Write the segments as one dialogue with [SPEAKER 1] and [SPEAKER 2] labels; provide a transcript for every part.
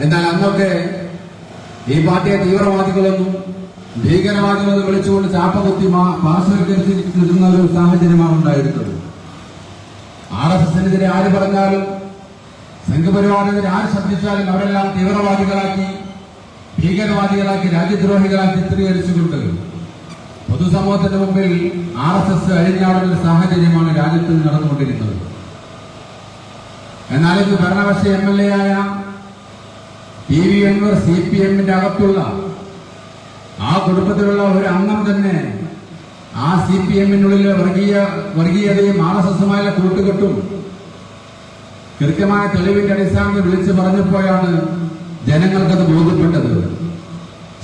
[SPEAKER 1] എന്നാൽ അന്നൊക്കെ ഈ പാർട്ടിയെ തീവ്രവാദികളെന്നും ഭീകരവാദികളെന്നും വിളിച്ചുകൊണ്ട് ചാപ്പകുത്തി മാ- പാർശ്വവൽക്കരിച്ചിരുന്ന ഒരു സാഹചര്യമാണ് ഉണ്ടായിരുന്നത്. ആർ എസ് എസിനെതിരെ ആര് പറഞ്ഞാലും സംഘപരിവാറിനെതിരെ ആര് ശബ്ദിച്ചാലും അവരെല്ലാം തീവ്രവാദികളാക്കി ഭീകരവാദികളാക്കി രാജ്യദ്രോഹികളാക്കി ചിത്രീകരിച്ചുകൊണ്ട് പൊതുസമൂഹത്തിന്റെ മുമ്പിൽ ആർ എസ് എസ് അഴിഞ്ഞാടുന്ന ഒരു സാഹചര്യമാണ് രാജ്യത്ത് നടന്നുകൊണ്ടിരുന്നത്. എന്നാൽ ഇത് ഭരണപക്ഷ എം എൽ എ ആയ T V Anvar C P എമ്മിന്റെ അകത്തുള്ള ആ കുടുംബത്തിലുള്ള ഒരു അംഗം തന്നെ ആ സി പി എമ്മിനുള്ളിലെ വർഗീയ വർഗീയതയും ആർ എസ് എസുമായുള്ള കൂട്ടുകെട്ടും കൃത്യമായ തെളിവിന്റെ അടിസ്ഥാനത്തിൽ വിളിച്ചു പറഞ്ഞപ്പോഴാണ് ജനങ്ങൾക്കത് ബോധ്യപ്പെട്ടത്.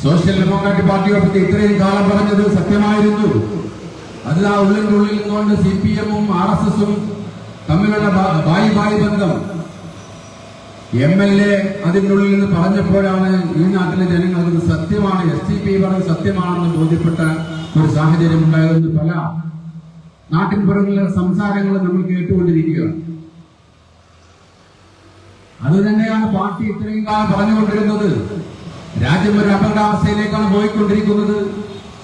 [SPEAKER 1] സോഷ്യൽ ഡെമോക്രാറ്റിക് പാർട്ടി ഓഫ് ഇത്രയും കാലം പറഞ്ഞത് സത്യമായിരുന്നു. അത് ആ ഉള്ളിന്റെ ഉള്ളിൽ നിന്നുകൊണ്ട് സി പി എമ്മും ആർ എസ് എസും തമ്മിലുള്ള ബായി ബായി ബന്ധം എം എൽ എ അതിനുള്ളിൽ നിന്ന് പറഞ്ഞപ്പോഴാണ് ഈ നാട്ടിലെ ജനങ്ങൾക്ക് സത്യമാണ് എസ് ടി പി പറഞ്ഞ സത്യമാണെന്ന് ബോധ്യപ്പെട്ട ഒരു സാഹചര്യം ഉണ്ടായതെന്ന് പല നാട്ടിൻപുറങ്ങളിലെ സംസാരങ്ങൾ നമ്മൾ കേട്ടുകൊണ്ടിരിക്കുകയാണ് അത് തന്നെയാണ് പാർട്ടി ഇത്രയും കാലം പറഞ്ഞുകൊണ്ടിരുന്നത്. രാജ്യം ഒരു അപകടാവസ്ഥയിലേക്കാണ് പോയിക്കൊണ്ടിരിക്കുന്നത്.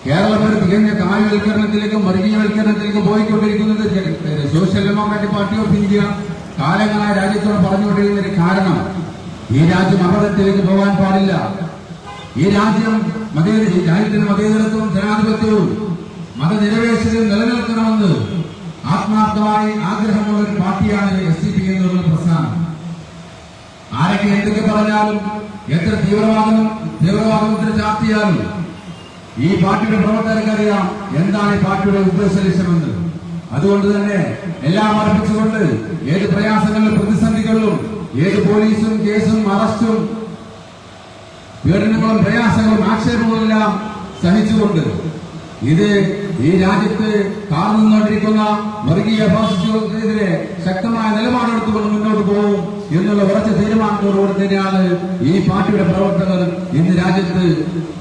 [SPEAKER 1] കേരളം ഒരു തികഞ്ഞ കായവൽക്കരണത്തിലേക്കും വർഗീയവൽക്കരണത്തിലേക്കും പോയിക്കൊണ്ടിരിക്കുന്നത്. Social democratic party of India കാലങ്ങളായ രാജ്യത്തോട് പറഞ്ഞുകൊണ്ടിരുന്നതിന് കാരണം ഈ രാജ്യം അപകടത്തിലേക്ക് പോകാൻ പാടില്ല. ഈ രാജ്യം രാജ്യത്തിന് മതേതരത്വവും ജനാധിപത്യവും മതനിരപേക്ഷതയും നിലനിൽക്കണമെന്ന് ആത്മാർത്ഥമായി ആഗ്രഹമുള്ള ഒരു പാർട്ടിയാണ് എസ് സി പി എന്നുള്ള പ്രസ്ഥാനം. ആരൊക്കെ എന്തൊക്കെ പറഞ്ഞാലും എത്ര തീവ്രവാദം തീവ്രവാദത്തിന് ചാർത്തിയാലും ഈ പാർട്ടിയുടെ പ്രവർത്തകർക്കറിയാം എന്താണ് ഈ പാർട്ടിയുടെ ഉദ്ദേശ ലക്ഷ്യമെന്ന് അതുകൊണ്ട് തന്നെ എല്ലാം അർപ്പിച്ചുകൊണ്ട് ഏത് പ്രയാസങ്ങളിലും പ്രതിസന്ധികളിലും ഏത് പോലീസും കേസും അറസ്റ്റും പീഡനങ്ങളും പ്രയാസങ്ങളും ആക്ഷേപങ്ങളെല്ലാം സഹിച്ചുകൊണ്ട് ഇത് ഈ രാജ്യത്ത് കാർന്നുകൊണ്ടിരിക്കുന്ന വർഗീയ ഫാസിസ്റ്റുകൾക്കെതിരെ ശക്തമായ നിലപാടെടുത്തുകൊണ്ട് മുന്നോട്ട് പോകും എന്നുള്ള ഉറച്ച തീരുമാനത്തോടുകൂടി തന്നെയാണ് ഈ പാർട്ടിയുടെ പ്രവർത്തകർ ഇന്ന് രാജ്യത്ത്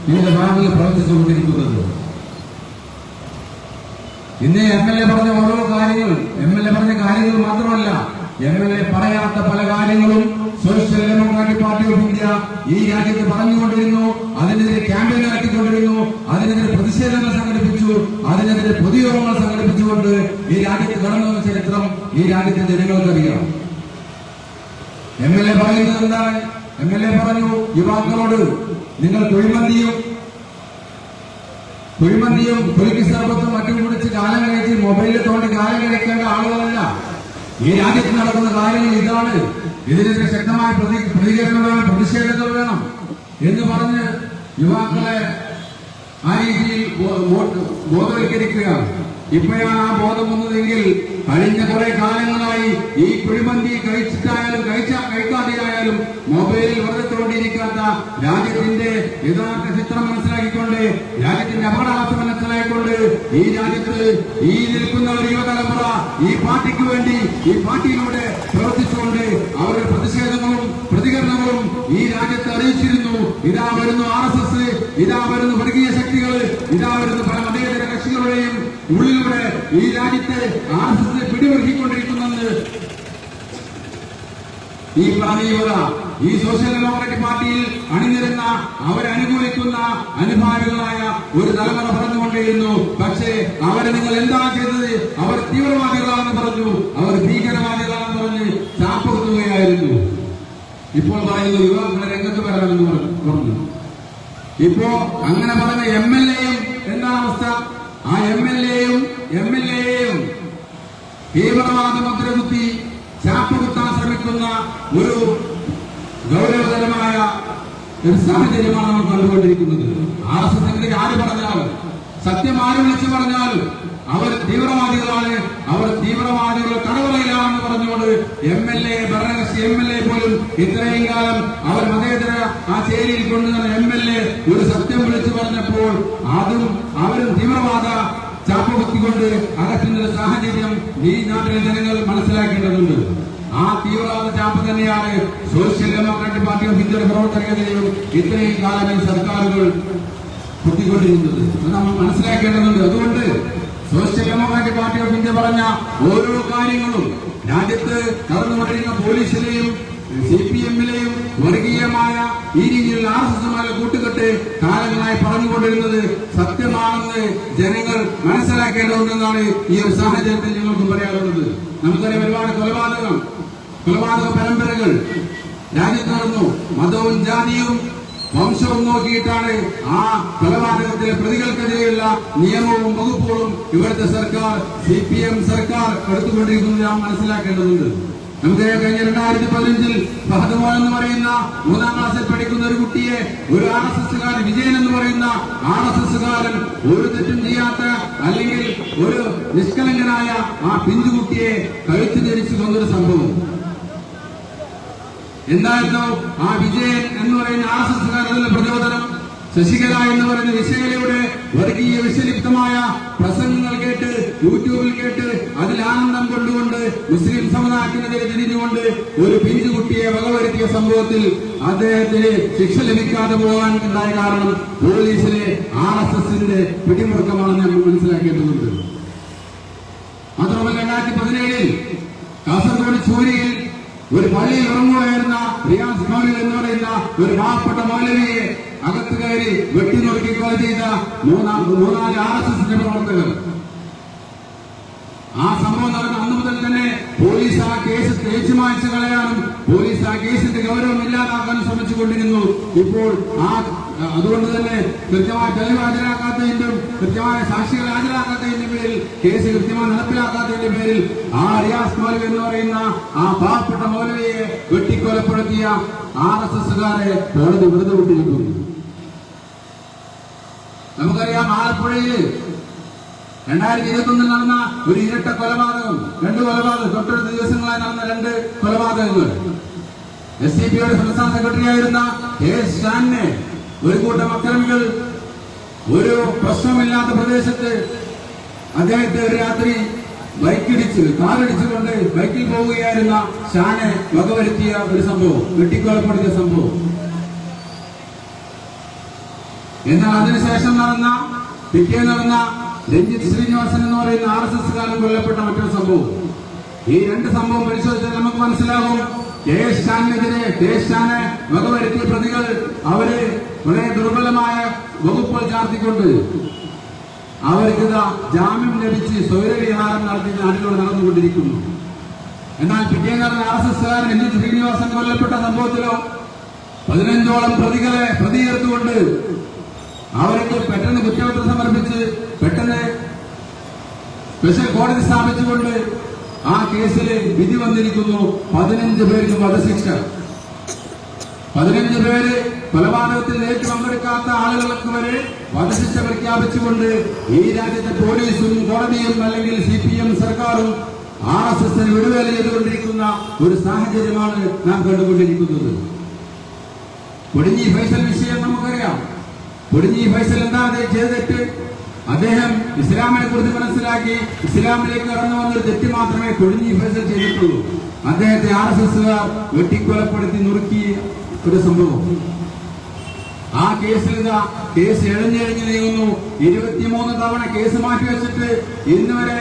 [SPEAKER 1] വിവിധ ഭാഗങ്ങളിൽ പ്രവർത്തിച്ചുകൊണ്ടിരിക്കുന്നത്. ഇന്ന് എം എൽ എ പറഞ്ഞ ഓരോ കാര്യങ്ങൾ എം എൽ എ പറഞ്ഞ കാര്യങ്ങൾ മാത്രമല്ല എം എൽ എ പറയാത്ത പല കാര്യങ്ങളും social democratic party of India ഈ രാജ്യത്ത് പറഞ്ഞുകൊണ്ടിരുന്നു അതിനെതിരെ ക്യാമ്പയിൻ നടത്തിക്കൊണ്ടിരുന്നു അതിനെതിരെ പ്രതിഷേധങ്ങൾ സംഘടിപ്പിച്ചു അതിനെതിരെ പൊതുയോഗങ്ങൾ സംഘടിപ്പിച്ചുകൊണ്ട് ഈ രാജ്യത്ത് കടന്നു ചരിത്രം ഈ രാജ്യത്തെ ജനങ്ങൾക്കറിയാം എം എൽ എ പറയുന്നത് എന്താണ്? എം എൽ എ പറഞ്ഞു യുവാക്കളോട് നിങ്ങൾ കുഴിമന്തിയും കുഴിമന്തിയും കുലുക്കി സർബത്തും മറ്റും കുടിച്ച് കാലം കഴിച്ച് മൊബൈലിൽ തോണ്ടി കാലം കഴിക്കേണ്ട ആളുകളല്ല. ഈ രാജ്യത്ത് നടക്കുന്ന കാര്യങ്ങൾ ഇതാണ്. ഇതിനെതിരെ ശക്തമായ പ്രതി പ്രതികരണം വേണം പ്രതിഷേധങ്ങൾ വേണം എന്ന് പറഞ്ഞ് യുവാക്കളെ ആ രീതിയിൽ ബോധവൽക്കരിക്കുകയാണ്. ഇപ്പോഴാണ് ആ ബോധം വന്നതെങ്കിൽ കഴിഞ്ഞ കുറെ കാലങ്ങളായി ഈ കുഴിമന്തി കഴിച്ചിട്ടായാലും കഴിച്ച കഴിക്കാതെയായാലും മൊബൈലിൽ വെറുതെ തോണ്ടിയിരിക്കാത്ത രാജ്യത്തിന്റെ യഥാർത്ഥ രാജ്യത്തിന്റെ അപകടാവസ്ഥ മനസ്സിലായിക്കൊണ്ട് ഈ രാജ്യത്ത് ഈ നിൽക്കുന്ന ഒരു യുവതലമുറ ഈ പാർട്ടിക്ക് വേണ്ടി ഈ പാർട്ടിയിലൂടെ പ്രവർത്തിച്ചുകൊണ്ട് അവരുടെ പ്രതിഷേധങ്ങളും പ്രതികരണങ്ങളും ഈ രാജ്യത്ത് അറിയിച്ചിരുന്നു. ഇതാ വരുന്നു ആർ എസ് എസ് ഇതാ വരുന്നു വർഗീയ ശക്തികൾ ഇതാ വരുന്നു പല മതേതര കക്ഷികളുടെയും ഉള്ളിലൂടെ ഈ രാജ്യത്തെ ആർ എസ് എസ് പിടിമുറുക്കിക്കൊണ്ടിരിക്കുന്നെന്ന് ഈ പറഞ്ഞ യുവത ഈ സോഷ്യൽ ഡെമോക്രാറ്റിക് പാർട്ടിയിൽ അണിനിരുന്ന അവരനുകൂലിക്കുന്ന അനുഭാവികളായ ഒരു തലമുറ പറഞ്ഞുകൊണ്ടേയിരുന്നു. പക്ഷേ അവരെ നിങ്ങൾ എന്താ ചെയ്തത്? അവർ തീവ്രവാദികളാണെന്ന് പറഞ്ഞു. അവർ ഭീകരവാദികളാണെന്ന് പറഞ്ഞ് ചാപ്പുകുത്തുകയായിരുന്നു. ഇപ്പോൾ പറയുന്നു യുവാക്കളെ രംഗത്ത് വരാമെന്ന് പറഞ്ഞു. ഇപ്പോ അങ്ങനെ പറഞ്ഞ എം എൽ എയും എന്താ അവസ്ഥ? ആ എം എൽ എയും എം എൽ എയും തീവ്രവാദ മുദ്രകുത്തി ചാപ്പുകുത്താൻ ശ്രമിക്കുന്ന ഒരു ഗൗരവതരമായ ഒരു സാഹചര്യമാണ് നമ്മൾ കണ്ടുകൊണ്ടിരിക്കുന്നത്. ആർ എസ് എസിനെതിരെ ആര് പറഞ്ഞാലും സത്യം ആര് വിളിച്ചു പറഞ്ഞാലും അവർ തീവ്രവാദികളാണ്. അവർ തീവ്രവാദികളുടെ തടവറയിലാണെന്ന് പറഞ്ഞുകൊണ്ട് എം എൽ എ ഭരണകക്ഷി എം എൽ എ പോലും ഇത്രയും കാലം അവർ മതേതര ആ ചേരിയിൽ കൊണ്ടുവന്ന എം എൽ എ ഒരു സത്യം വിളിച്ചു പറഞ്ഞപ്പോൾ അതും അവരും തീവ്രവാദ ചാപ്പുകുത്തിക്കൊണ്ട് അകറ്റുന്ന ഒരു സാഹചര്യം ഈ നാട്ടിലെ ജനങ്ങൾ മനസ്സിലാക്കേണ്ടതുണ്ട്. ആ തീവ്രവാദ ചാപ്പ് തന്നെയാണ് സോഷ്യൽ ഡെമോക്രാറ്റിക് പാർട്ടി ഓഫ് ഇന്ത്യയുടെ പ്രവർത്തകരെയും ഇത്രയും കാലം ഈ സർക്കാരുകൾ കുത്തിക്കൊണ്ടിരുന്നത്. അത് നമ്മൾ മനസ്സിലാക്കേണ്ടതുണ്ട്. അതുകൊണ്ട് social democratic party of India പറഞ്ഞ ഓരോ കാര്യങ്ങളും രാജ്യത്ത് നടന്നുകൊണ്ടിരിക്കുന്ന പോലീസിലെയും സി പി എമ്മിലെയും വർഗീയമായ ഈ രീതിയിൽ ആർ എസ് എസ്മാരെ കൂട്ടുകെട്ട് കാലങ്ങളായി പറഞ്ഞുകൊണ്ടിരുന്നത് സത്യമാണെന്ന് ജനങ്ങൾ മനസ്സിലാക്കേണ്ടതുണ്ടെന്നാണ് ഈ ഒരു സാഹചര്യത്തിൽ ഞങ്ങൾക്ക് പറയാനുള്ളത്. നമുക്കറിയാം ഒരുപാട് കൊലപാതകം കൊലപാതക പരമ്പരകൾ രാജ്യത്ത് നടന്നു മതവും ജാതിയും വംശവും നോക്കിയിട്ടാണ് ആ കൊലപാതകത്തിലെ പ്രതികൾക്കെതിരെയുള്ള നിയമവും വകുപ്പുകളും ഇവിടുത്തെ സർക്കാർ സി പി എം സർക്കാർ എടുത്തുകൊണ്ടിരിക്കുന്നത് നാം മനസ്സിലാക്കേണ്ടതുണ്ട്. നമുക്കറിയാം കഴിഞ്ഞ രണ്ടായിരത്തി പതിനഞ്ചിൽ ഫഹദ് എന്ന് പറയുന്ന മൂന്നാം ക്ലാസ്സിൽ പഠിക്കുന്ന ഒരു കുട്ടിയെ ഒരു ആർ എസ് എസ്സുകാരൻ വിജയൻ എന്ന് പറയുന്ന ആർ എസ് എസ്സുകാരൻ ഒരു തെറ്റും ചെയ്യാത്ത അല്ലെങ്കിൽ ഒരു നിഷ്കളങ്കനായ ആ പിഞ്ചുകുട്ടിയെ കഴുത്തു ധരിച്ചു കൊന്നൊരു സംഭവം. എന്തായിരുന്നു ആ വിജയൻ എന്ന് പറയുന്ന ആർ എസ് പ്രചോദനം? ശശികല എന്ന് പറയുന്ന വിശകലയുടെ വർഗീയ വിഷലിപ്തമായ പ്രസംഗങ്ങൾ കേട്ട് യൂട്യൂബിൽ കേട്ട് അതിൽ ആനന്ദം കൊണ്ടുകൊണ്ട് മുസ്ലിം സമുദായത്തിനെതിരെ തിരിഞ്ഞുകൊണ്ട് ഒരു പിഞ്ചുകുട്ടിയെ വകവരുത്തിയ സംഭവത്തിൽ അദ്ദേഹത്തിന് ശിക്ഷ ലഭിക്കാതെ പോകാൻ ഉണ്ടായ കാരണം പോലീസിലെ ആർ എസ് എസിന്റെ പിടിമുറുക്കമാണെന്ന് നമ്മൾ മനസ്സിലാക്കേണ്ടതുണ്ട്. മാത്രമല്ല രണ്ടായിരത്തി പതിനേഴിൽ കാസർഗോഡ് ചൂരിയിൽ ഒരു പള്ളിയിൽ ഇറങ്ങുകയായിരുന്ന റിയാസ് മൗലിൽ എന്ന് പറയുന്ന ഒരു പാവപ്പെട്ട മൗലവിയെ അകത്ത് കയറി വെട്ടിനുറുക്കി കൊല ചെയ്ത മൂന്നാം മൂന്നാൽ ആർ എസ് എസിന്റെ പ്രവർത്തകർ. ആ സംഭവം നടന്ന അന്ന് മുതൽ തന്നെ പോലീസ് ആ കേസ് തേച്ചു മായ്ച്ചു കളയാനും പോലീസ് ആ കേസിന്റെ ഗൗരവം ഇല്ലാതാക്കാനും ശ്രമിച്ചുകൊണ്ടിരുന്നു. ഇപ്പോൾ ആ അതുകൊണ്ട് തന്നെ കൃത്യമായ തെളിവ് ഹാജരാക്കാത്തതിന്റെ കൃത്യമായ സാക്ഷികൾ ഹാജരാക്കാത്തതിന്റെ പേരിൽ കേസ് കൃത്യമായി നടപ്പിലാക്കാത്തതിന്റെ പേരിൽ ആ റിയാസ് മൗലവി എന്ന് പറയുന്ന ആ പാവപ്പെട്ട മൗലവിയെ വെട്ടിക്കൊലപ്പെടുത്തിയ ആർ എസ് എസുകാരെ കോടതി വെറുതെ വിട്ടിരിക്കുന്നു. നമുക്കറിയാം ആലപ്പുഴയിൽ രണ്ടായിരത്തി ഇരുപത്തി ഒന്നിൽ നടന്ന ഒരു ഇരട്ട കൊലപാതകം രണ്ട് കൊലപാതകം തൊട്ടടുത്ത ദിവസങ്ങളായി നടന്ന രണ്ട് കൊലപാതകങ്ങൾ. എസ് സി പിയുടെ സംസ്ഥാന സെക്രട്ടറി ആയിരുന്ന എസ് ഷാനെ ഒരു കൂട്ടം അക്രമികൾ ഒരു പ്രശ്നമില്ലാത്ത പ്രദേശത്ത് അദ്ദേഹത്തെ ഒരു രാത്രി ബൈക്കിടിച്ച് കാറിടിച്ചുകൊണ്ട് ബൈക്കിൽ പോവുകയായിരുന്ന ഷാനെ വകവരുത്തിയ ഒരു സംഭവം വെട്ടിക്കൊലപ്പെടുത്തിയ സംഭവം. എന്നാൽ അതിനുശേഷം നടന്ന പിറ്റേ നടന്ന രഞ്ജിത് ശ്രീനിവാസൻ എന്ന് പറയുന്ന ആർ എസ് എസ് കാലം കൊല്ലപ്പെട്ട മറ്റൊരു സംഭവം. ഈ രണ്ട് സംഭവം പരിശോധിച്ചാൽ നമുക്ക് മനസ്സിലാകും. എസ് ഷാനെ വകവരുത്തിയ പ്രതികൾ അവർ വളരെ ദുർബലമായ വകുപ്പുകൾ ചാർത്തിക്കൊണ്ട് അവർക്ക് ജാമ്യം ലഭിച്ച് സ്വൈരവിഹാരം നടത്തി നാട്ടിലൂടെ നടന്നുകൊണ്ടിരിക്കുന്നു. എന്നാൽ പിറ്റേ നടന്ന ആർ എസ് എസ് കാരൻ രഞ്ജിത്ത് ശ്രീനിവാസൻ കൊല്ലപ്പെട്ട സംഭവത്തിലോ പതിനഞ്ചോളം പ്രതികളെ പ്രതിയേർത്തുകൊണ്ട് അവർക്ക് പെട്ടെന്ന് കുറ്റപത്രം സമർപ്പിച്ച് പെട്ടെന്ന് സ്പെഷ്യൽ കോടതി സ്ഥാപിച്ചുകൊണ്ട് ആ കേസിൽ വിധി വന്നിരിക്കുന്നു. പതിനഞ്ച് പേർക്ക് വധശിക്ഷ. പതിനഞ്ച് പേര് കൊലപാതകത്തിൽ നേരിട്ട് പങ്കെടുക്കാത്ത ആളുകൾക്ക് വരെ വധശിക്ഷ പ്രഖ്യാപിച്ചുകൊണ്ട് ഈ രാജ്യത്തെ പോലീസും കോടതിയും അല്ലെങ്കിൽ സി പി എം സർക്കാരും ആർ എസ് എസിന് വിടുവേല ചെയ്തുകൊണ്ടിരിക്കുന്ന ഒരു സാഹചര്യമാണ് നാം കണ്ടുകൊണ്ടിരിക്കുന്നത്. കൊടിഞ്ഞി ഫൈസൽ വിഷയം നമുക്കറിയാം. കൊടിഞ്ഞി ഫൈസൽ എന്താണ് അദ്ദേഹം ചെയ്ത തെറ്റ് അദ്ദേഹം ഇസ്ലാമിനെ കുറിച്ച് മനസ്സിലാക്കി ഇസ്ലാമിലേക്ക് കടന്നു വന്നൊരു തെറ്റ് മാത്രമേ കൊടിഞ്ഞി ഫൈസൽ ചെയ്തിട്ടുള്ളൂ. അദ്ദേഹത്തെ ആർ എസ് എസുകാർ വെട്ടിക്കൊലപ്പെടുത്തി നുറുക്കി ഒരു സംഭവം. ആ കേസിൽ കേസ് എഴഞ്ഞെഴിഞ്ഞ് നീങ്ങുന്നു. ഇരുപത്തിമൂന്ന് തവണ കേസ് മാറ്റിവെച്ചിട്ട് ഇന്ന് വരെ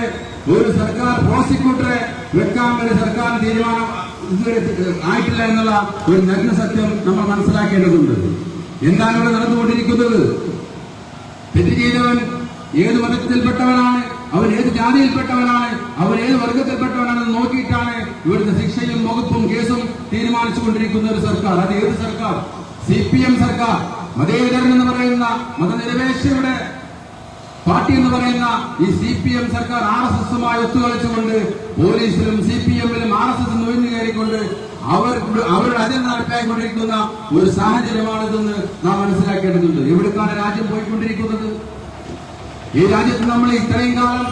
[SPEAKER 1] ഒരു സർക്കാർ പ്രോസിക്യൂട്ടറെ വെക്കാൻ ഒരു സർക്കാർ തീരുമാനം ഇതുവരെ ആയിട്ടില്ല എന്നുള്ള ഒരു നഗ്ന സത്യം നമ്മൾ മനസ്സിലാക്കേണ്ടതുണ്ട്. എന്താണ് ഇവിടെ നടന്നുകൊണ്ടിരിക്കുന്നത്? തെറ്റ് ചെയ്തവൻ ഏത് മതത്തിൽപ്പെട്ടവനാണ്? അവൻ ഏത് ജാതിയിൽപ്പെട്ടവനാണ്? അവൻ ഏത് വർഗത്തിൽപ്പെട്ടവനാണെന്ന് നോക്കിയിട്ടാണ് ഇവിടുത്തെ ശിക്ഷയും വകുപ്പും കേസും തീരുമാനിച്ചുകൊണ്ടിരിക്കുന്ന ഒരു സർക്കാർ. അത് ഏത് സർക്കാർ? സി പി എം സർക്കാർ. മതേതരൻ എന്ന് പറയുന്ന മതനിരപേക്ഷയുടെ പാർട്ടി എന്ന് പറയുന്ന ഈ സി പി എം സർക്കാർ ആർ എസ് എസുമായി ഒത്തുകളിച്ചുകൊണ്ട് പോലീസിലും സി പി എമ്മിലും ആർ എസ് എസ് നുഴഞ്ഞു കയറിക്കൊണ്ട് അവർ അവരുടെ അജണ്ട നടപ്പായിക്കൊണ്ടിരിക്കുന്ന ഒരു സാഹചര്യമാണിതെന്ന് നാം മനസ്സിലാക്കേണ്ടതുണ്ട്. എവിടേക്കാണ് രാജ്യം പോയിക്കൊണ്ടിരിക്കുന്നത്? ഈ രാജ്യത്ത് നമ്മൾ ഇത്രയും കാലം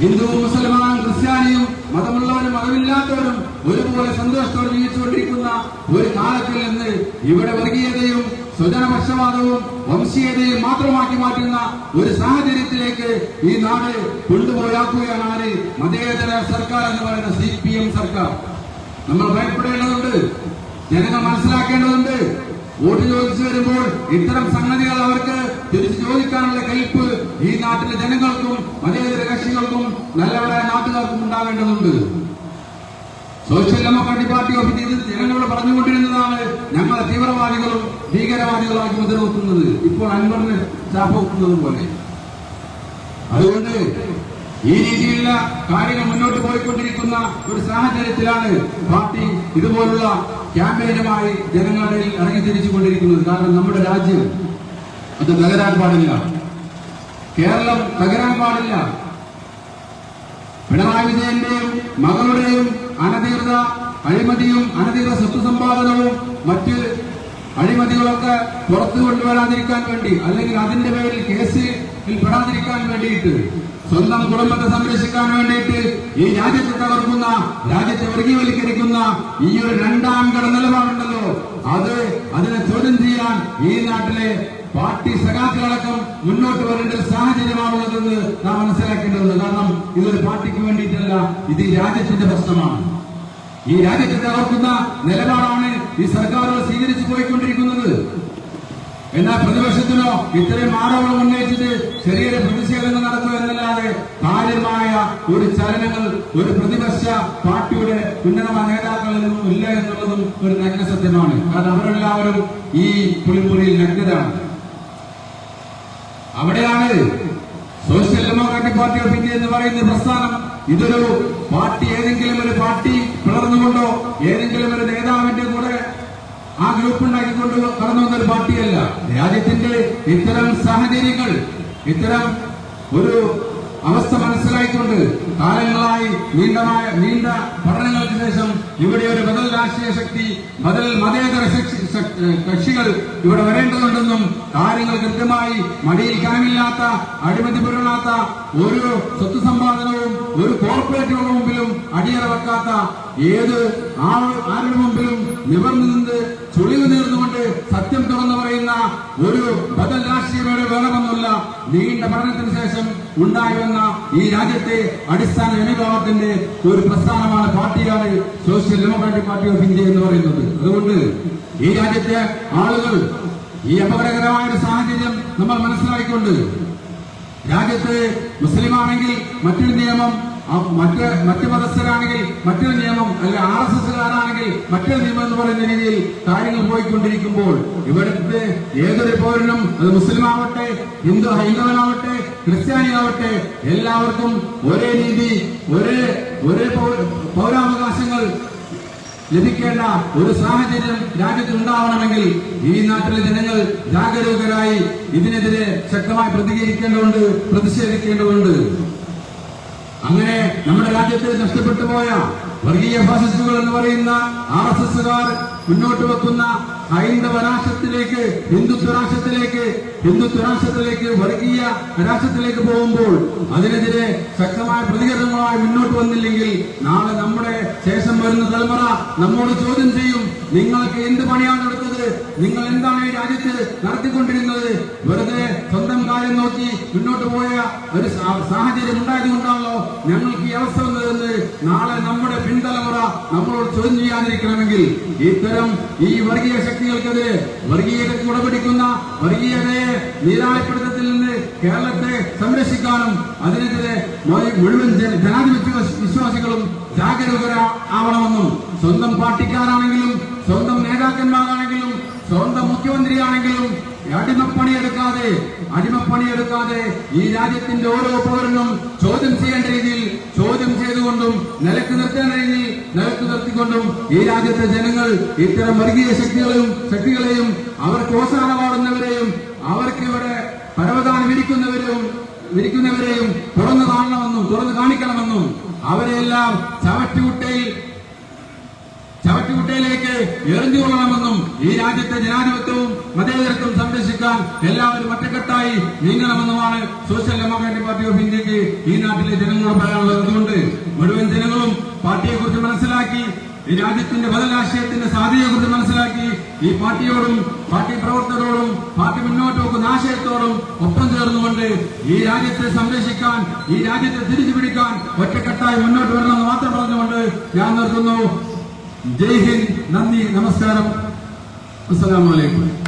[SPEAKER 1] ഹിന്ദുവും മുസൽമാനും ക്രിസ്ത്യാനിയും മതമുള്ളവരും മതമില്ലാത്തവരും ഒരുപോലെ സന്തോഷത്തോടെ ജീവിച്ചുകൊണ്ടിരിക്കുന്ന ഒരു കാലത്തിൽ നിന്ന് ഇവിടെ വർഗീയതയും സ്വജനപക്ഷപാതവും വംശീയതയും മാത്രമാക്കി മാറ്റുന്ന ഒരു സാഹചര്യത്തിലേക്ക് ഈ നാട് കൊണ്ടുപോയാക്കുകയാണ് മതേതര സർക്കാർ എന്ന് പറയുന്ന സി പി എം സർക്കാർ. നമ്മൾ ഭയപ്പെടേണ്ടതുണ്ട്. ജനങ്ങൾ മനസ്സിലാക്കേണ്ടതുണ്ട്. വോട്ട് ചോദിച്ചു വരുമ്പോൾ ഇത്തരം സംഗതികൾ അവർക്ക് തിരിച്ചു ചോദിക്കാനുള്ള കയ്പ് ഈ നാട്ടിലെ ജനങ്ങൾക്കും മതേതര കക്ഷികൾക്കും നല്ലവരായ നാട്ടുകാർക്കും ഉണ്ടാവേണ്ടതുണ്ട് social democratic party of India ജനങ്ങളോട് പറഞ്ഞുകൊണ്ടിരുന്നതാണ് ഞങ്ങളെ തീവ്രവാദികളും ഭീകരവാദികളാക്കി മുദ്രവെക്കുന്നത് ഇപ്പോൾ അൻവറിന് വെക്കുന്നത് പോലെ. അതുകൊണ്ട് ഈ രീതിയിലുള്ള കാര്യങ്ങൾ മുന്നോട്ട് പോയിക്കൊണ്ടിരിക്കുന്ന ഒരു സാഹചര്യത്തിലാണ് പാർട്ടി ഇതുപോലുള്ള ക്യാമ്പയിനുമായി ജനങ്ങളുടെ ഇടയിൽ തിരിച്ചുകൊണ്ടിരിക്കുന്നത്. കാരണം നമ്മുടെ രാജ്യം അത് തകരാൻ പാടില്ല. കേരളം തകരാൻ പാടില്ല. പിണറായി വിജയന്റെയും മകളുടെയും അനധികൃത അഴിമതിയും അനധികൃത സ്വത്ത് സമ്പാദനവും മറ്റ് അഴിമതികളൊക്കെ പുറത്തു കൊണ്ടുവരാതിരിക്കാൻ വേണ്ടി അല്ലെങ്കിൽ അതിന്റെ പേരിൽ കേസിൽ പെടാതിരിക്കാൻ വേണ്ടിയിട്ട് സ്വന്തം കുടുംബത്തെ സംരക്ഷിക്കാൻ വേണ്ടിയിട്ട് ഈ രാജ്യത്തെ തകർക്കുന്ന രാജ്യത്തെ വർഗീയവൽക്കരിക്കുന്ന ഈ ഒരു രണ്ടാം ഘട നിലപാടുണ്ടല്ലോ. അത് അതിനെ ചോദ്യം ചെയ്യാൻ ഈ നാട്ടിലെ പാർട്ടി സഖാക്കളടക്കം മുന്നോട്ട് വരേണ്ട ഒരു സാഹചര്യമാണുള്ളതെന്ന് നാം മനസ്സിലാക്കേണ്ടതുണ്ട്. കാരണം ഇതൊരു പാർട്ടിക്ക് വേണ്ടിയിട്ടല്ല ഇത് ഈ രാജ്യത്തിന്റെ പ്രശ്നമാണ്. ഈ രാജ്യത്തെ തകർക്കുന്ന നിലപാടാണ് ഈ സർക്കാരുകൾ സ്വീകരിച്ചു പോയിക്കൊണ്ടിരിക്കുന്നത്. എന്നാൽ പ്രതിപക്ഷത്തിനോ ഇത്രയും ആരോപണം ഉന്നയിച്ചിട്ട് ചെറിയൊരു പ്രതിഷേധങ്ങൾ നടക്കുക എന്നല്ലാതെ കാര്യമായ ഒരു ചലനങ്ങൾ ഒരു പ്രതിപക്ഷ പാർട്ടിയുടെ ഉന്നത നേതാക്കളിൽ നിന്നും ഇല്ല എന്നുള്ളതും ഒരു നഗ്ന സത്യമാണ് കാരണം അവരെല്ലാവരും ഈ പുളിമുറിയിൽ നഗ്നരാണ്. അവിടെയാണ് social democratic party of India എന്ന് പറയുന്ന പ്രസ്ഥാനം. ഇതൊരു പാർട്ടി ഏതെങ്കിലും ഒരു പാർട്ടി പിളർന്നുകൊണ്ടോ ഏതെങ്കിലും ഒരു നേതാവിന്റെ കൂടെ ആ ഗ്രൂപ്പ് ഉണ്ടാക്കിക്കൊണ്ട് കടന്നു വന്ന ഒരു പാർട്ടിയല്ല. രാജ്യത്തിന്റെ ഇത്തരം സാഹചര്യങ്ങൾ ഇത്തരം ഒരു അവസ്ഥ മനസ്സിലായിക്കൊണ്ട് കാലങ്ങളായി നീണ്ടമായ നീണ്ട പഠനങ്ങൾക്ക് ശേഷം ഇവിടെ ഒരു ബദൽ രാഷ്ട്രീയ ശക്തി ബദൽ മതേതര കക്ഷികൾ ഇവിടെ വരേണ്ടതുണ്ടെന്നും കാര്യങ്ങൾ കൃത്യമായി മടിയിൽ കനമില്ലാത്ത അഴിമതി പുരണാത്ത ഒരു സ്വത്ത് സമ്പാദനവും ഒരു കോർപ്പറേറ്റുകളുടെ മുമ്പിലും അടിയറ വെക്കാത്ത ഏത് ആരുടെ മുമ്പിലും നിവർന്നു നിന്ന് ചുളിവ് നേർന്നുകൊണ്ട് സത്യം തുറന്നു പറയുന്ന ഒരു ബദൽ രാഷ്ട്രീയയുടെ വേണമെന്നുള്ള നീണ്ട പഠനത്തിന് ശേഷം ഉണ്ടായി വന്ന ഈ രാജ്യത്തെ അടിസ്ഥാന ജനവിഭാഗത്തിന്റെ ഒരു പ്രസ്ഥാനമാണ് പാർട്ടിയാണ് social democratic party of India എന്ന് പറയുന്നത്. അതുകൊണ്ട് ഈ രാജ്യത്തെ ആളുകൾ ഈ അപകടകരമായ ഒരു സാഹചര്യം നമ്മൾ മനസ്സിലാക്കിക്കൊണ്ട് രാജ്യത്ത് മുസ്ലിമാണെങ്കിൽ മറ്റൊരു നിയമം മറ്റ് മറ്റ് മതസ്ഥരാണെങ്കിൽ മറ്റൊരു നിയമം അല്ലെ ആർ എസ് എസ്സുകാരാണെങ്കിൽ മറ്റൊരു നിയമം എന്ന് പറയുന്ന രീതിയിൽ കാര്യങ്ങൾ പോയിക്കൊണ്ടിരിക്കുമ്പോൾ ഇവിടുത്തെ ഏതൊരു പൗരനും അത് മുസ്ലിം ആവട്ടെ ഹിന്ദു ഹൈന്ദവനാവട്ടെ ക്രിസ്ത്യാനി ആവട്ടെ എല്ലാവർക്കും ഒരേ രീതി ഒരേ ഒരേ പൗര- പൗരാവകാശങ്ങൾ ലഭിക്കേണ്ട ഒരു സാഹചര്യം രാജ്യത്ത് ഉണ്ടാവണമെങ്കിൽ ഈ നാട്ടിലെ ജനങ്ങൾ ജാഗരൂകരായി ഇതിനെതിരെ ശക്തമായി പ്രതികരിക്കേണ്ടതുണ്ട് പ്രതിഷേധിക്കേണ്ടതുണ്ട്. അങ്ങനെ നമ്മുടെ രാജ്യത്തിൽ നഷ്ടപ്പെട്ടു പോയ വർഗീയ ഫാസിസ്റ്റുകൾ എന്ന് പറയുന്ന ആർ എസ് എസുകാർ മുന്നോട്ട് വെക്കുന്ന ഹൈന്ദവ രാഷ്ട്രത്തിലേക്ക് ഹിന്ദുത്വ രാഷ്ട്രത്തിലേക്ക് ഹിന്ദുത്വ രാഷ്ട്രത്തിലേക്ക് വർഗീയ രാഷ്ട്രത്തിലേക്ക് പോകുമ്പോൾ അതിനെതിരെ ശക്തമായ പ്രതികരണങ്ങളായി മുന്നോട്ട് വന്നില്ലെങ്കിൽ നാളെ നമ്മുടെ ശേഷം വരുന്ന തലമുറ നമ്മോട് ചോദ്യം ചെയ്യും നിങ്ങൾക്ക് എന്ത് പണിയാണ് എടുത്തത് നിങ്ങൾ എന്താണ് ഈ രാജ്യത്ത് നടത്തിക്കൊണ്ടിരുന്നത്? വെറുതെ സ്വന്തം കാര്യം നോക്കി മുന്നോട്ട് പോയ ഒരു സാഹചര്യം ഉണ്ടായതുകൊണ്ടാണല്ലോ ഞങ്ങൾക്ക് ഈ അവസ്ഥ വന്നതെന്ന് നാളെ നമ്മുടെ പിൻതലമുറ നമ്മളോട് ചോദ്യം ചെയ്യാതിരിക്കണമെങ്കിൽ ഇത്തരം ഈ വർഗീയ ശക്തികൾക്കെതിരെ വർഗീയതയ്ക്ക് ഉടപിടിക്കുന്ന വർഗീയതയെ നിരാശപ്പെടുത്തത്തിൽ നിന്ന് കേരളത്തെ സംരക്ഷിക്കാനും അതിനെതിരെ മുഴുവൻ ജന- ജനാധിപത്യ വിശ്വാസികളും ജാഗരൂകരാവണമെന്നും സ്വന്തം പാർട്ടിക്കാരാണെങ്കിലും സ്വന്തം നേതാക്കന്മാരാണെങ്കിലും സ്വന്തം മുഖ്യമന്ത്രിയാണെങ്കിലും അടിമപ്പണിയെടുക്കാതെ അടിമപ്പണിയെടുക്കാതെ ഈ രാജ്യത്തിന്റെ ഓരോ പൗരനും ചോദ്യം ചെയ്യേണ്ട രീതിയിൽ ചോദ്യം ചെയ്തുകൊണ്ടും നിലയ്ക്ക് നിർത്തേണ്ട രീതിയിൽ നിലയ്ക്ക് നിർത്തിക്കൊണ്ടും ഈ രാജ്യത്തെ ജനങ്ങൾ ഇത്തരം വർഗീയ ശക്തികളെയും ശക്തികളെയും അവർക്ക് അവസാന പാടുന്നവരെയും അവർക്ക് ഇവിടെ പരവധാനം വിരിക്കുന്നവരെയും വിരിക്കുന്നവരെയും തുറന്നു കാണണമെന്നും തുറന്നു കാണിക്കണമെന്നും അവരെല്ലാം ചവറ്റുകുട്ടയിൽ ചവറ്റുകുട്ടയിലേക്ക് എറിഞ്ഞുകൊള്ളണമെന്നും ഈ രാജ്യത്തെ ജനാധിപത്യവും മതേതരത്വം സംരക്ഷിക്കാൻ എല്ലാവരും ഒറ്റക്കെട്ടായി നീങ്ങണമെന്നുമാണ് സോഷ്യൽ ഡെമോക്രാറ്റിക് പാർട്ടി ഓഫ് ഇന്ത്യയ്ക്ക് ഈ നാട്ടിലെ ജനങ്ങളോട് പറയാനുള്ളത്. അതുകൊണ്ട് മുഴുവൻ ജനങ്ങളും പാർട്ടിയെക്കുറിച്ച് മനസ്സിലാക്കി ഈ രാജ്യത്തിന്റെ ബദലാശയത്തിന്റെ സാധ്യതയെക്കുറിച്ച് മനസ്സിലാക്കി ഈ പാർട്ടിയോടും പാർട്ടി പ്രവർത്തകരോടും പാർട്ടി മുന്നോട്ട് വെക്കുന്ന ആശയത്തോടും ഒപ്പം ചേർന്നുകൊണ്ട് ഈ രാജ്യത്തെ സംരക്ഷിക്കാൻ ഈ രാജ്യത്തെ തിരിച്ചു പിടിക്കാൻ ഒറ്റക്കെട്ടായി മുന്നോട്ട് വരണമെന്ന് മാത്രം പറഞ്ഞുകൊണ്ട് ഞാൻ നിർത്തുന്നു. ജയ് ഹിന്ദ് നന്ദി നമസ്കാരം. അസ്സലാമു അലൈക്കും.